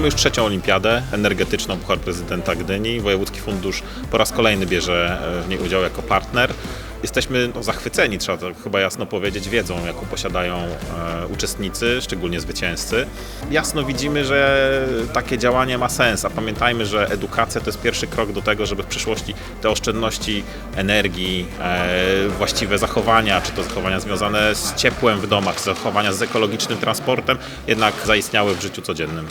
Mamy już trzecią olimpiadę energetyczną Puchar Prezydenta Gdyni. Wojewódzki Fundusz po raz kolejny bierze e, w niej udział jako partner. Jesteśmy no, zachwyceni, trzeba to chyba jasno powiedzieć, wiedzą, jaką posiadają e, uczestnicy, szczególnie zwycięzcy. Jasno widzimy, że takie działanie ma sens, a pamiętajmy, że edukacja to jest pierwszy krok do tego, żeby w przyszłości te oszczędności energii, e, właściwe zachowania, czy to zachowania związane z ciepłem w domach, zachowania z ekologicznym transportem, jednak zaistniały w życiu codziennym.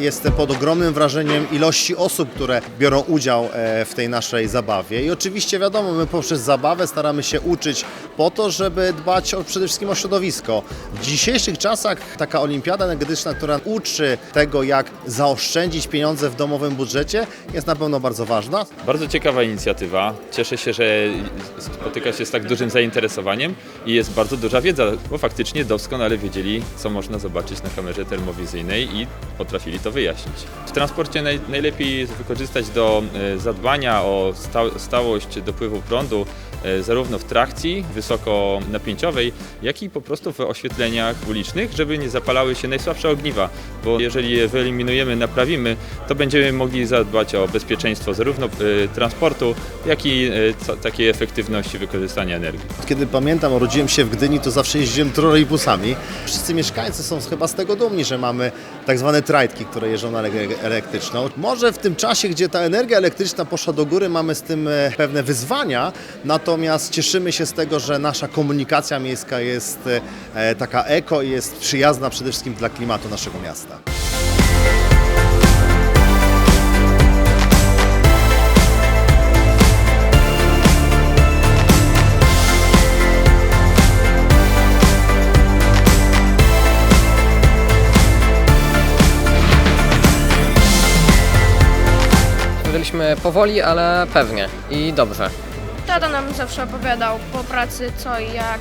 Jestem pod ogromnym wrażeniem ilości osób, które biorą udział e, w tej naszej zabawie. I oczywiście wiadomo, my poprzez zabawę staramy się uczyć po to, żeby dbać o, przede wszystkim o środowisko. W dzisiejszych czasach taka olimpiada energetyczna, która uczy tego, jak zaoszczędzić pieniądze w domowym budżecie, jest na pewno bardzo ważna. Bardzo ciekawa inicjatywa. Cieszę się, że spotyka się z tak dużym zainteresowaniem i jest bardzo duża wiedza, bo faktycznie doskonale wiedzieli, co można zobaczyć na kamerze termowizyjnej i potrafili to wyjaśnić. W transporcie naj, najlepiej wykorzystać do e, zadbania o sta, stałość dopływu prądu zarówno w trakcji wysokonapięciowej, jak i po prostu w oświetleniach ulicznych, żeby nie zapalały się najsłabsze ogniwa, bo jeżeli je wyeliminujemy, naprawimy, to będziemy mogli zadbać o bezpieczeństwo zarówno e, transportu, jak i e, takiej efektywności wykorzystania energii. Kiedy pamiętam, urodziłem się w Gdyni, to zawsze jeździłem trolejbusami. Wszyscy mieszkańcy są chyba z tego dumni, że mamy tak zwane trajtki, które jeżdżą na energię elektryczną. Może w tym czasie, gdzie ta energia elektryczna poszła do góry, mamy z tym e, pewne wyzwania, natomiast cieszymy się z tego, że nasza komunikacja miejska jest e, taka eko i jest przyjazna przede wszystkim dla klimatu naszego miasta. Byliśmy powoli, ale pewnie i dobrze. Tata nam zawsze opowiadał po pracy co i jak.